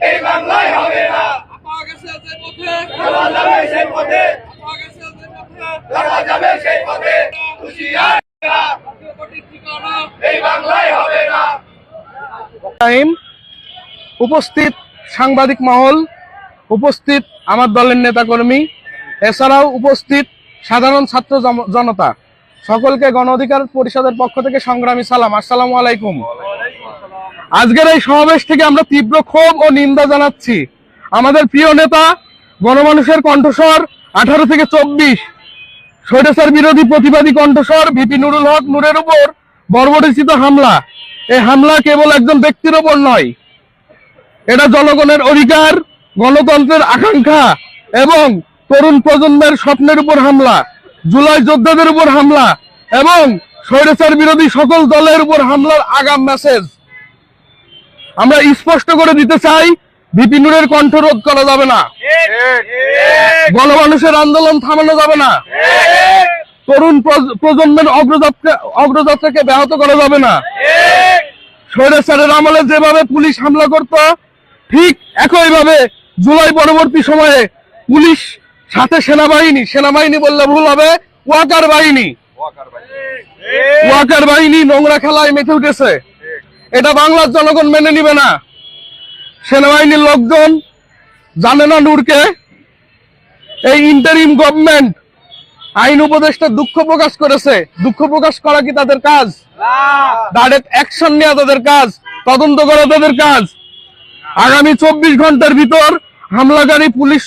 এই বাংলায় হবে না। সেই পথে। যাবে সেই পথে। খুশি এই বাংলায় হবে না। উপস্থিত সাংবাদিক মহল উপস্থিত আমার দলের নেতাকর্মী এছাড়াও উপস্থিত সাধারণ ছাত্র জনতা। সকলকে গণ অধিকার পরিষদের পক্ষ থেকে সংগ্রামী সালাম। আসসালামু আলাইকুম। আজকের এই সমাবেশ থেকে আমরা তীব্র ক্ষোভ ও নিন্দা জানাচ্ছি। আমাদের প্রিয় নেতা, গণমানুষের কণ্ঠস্বর, আঠারো থেকে চব্বিশ। স্বৈরাচার বিরোধী প্রতিবাদী কণ্ঠস্বর, ভিপি নুরুল হক নূরের উপর বর্বরিচিত হামলা। এই হামলা কেবল একজন ব্যক্তির ওপর নয়, এটা জনগণের অধিকার, গণতন্ত্রের আকাঙ্ক্ষা এবং তরুণ প্রজন্মের স্বপ্নের উপর হামলা, জুলাই যোদ্ধাদের উপর হামলা এবং স্বৈরাচার বিরোধী সকল দলের উপর হামলার আগাম মেসেজ আমরা স্পষ্ট করে দিতে চাই বিপিনুরের কণ্ঠ রোধ করা যাবে না। গণমানুষের আন্দোলন থামানো যাবে না। তরুণ প্রজন্মের অগ্রযাত্রা, অগ্রযাত্রাকে ব্যাহত করা যাবে না। স্বৈরাচারের আমলে যেভাবে পুলিশ হামলা করত, ঠিক একইভাবে জুলাই পরবর্তী সময়ে পুলিশ সাথে সেনাবাহিনী সেনাবাহিনী বললে ভুল হবে, ওয়াকার বাহিনী। ওয়াকার বাহিনী নোংরা খেলায় মেতে উঠেছে। এটা বাংলার জনগণ মেনে নিবে না। সেনাবাহিনীর লোকজন জানে না নূরকে। এই ইন্টারিম গভর্নমেন্ট আইন উপদেষ্টা দুঃখ প্রকাশ করেছে। দুঃখ প্রকাশ করা কি তাদের কাজ? ডাইরেক্ট অ্যাকশন নেওয়া তাদের কাজ তদন্ত করা তাদের কাজ। আগামী চব্বিশ ঘণ্টার ভিতর হামলাকারী পুলিশ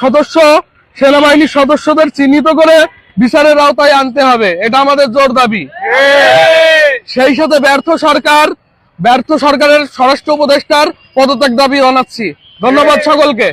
সদস্য সেনাবাহিনীর সদস্যদের চিহ্নিত করে বিচারের আওতায় আনতে হবে। এটা আমাদের জোর দাবি। সেই সাথে ব্যর্থ সরকার ব্যর্থ সরকারের স্বরাষ্ট্র উপদেষ্টার পদত্যাগ দাবি জানাচ্ছি ধন্যবাদ সকলকে।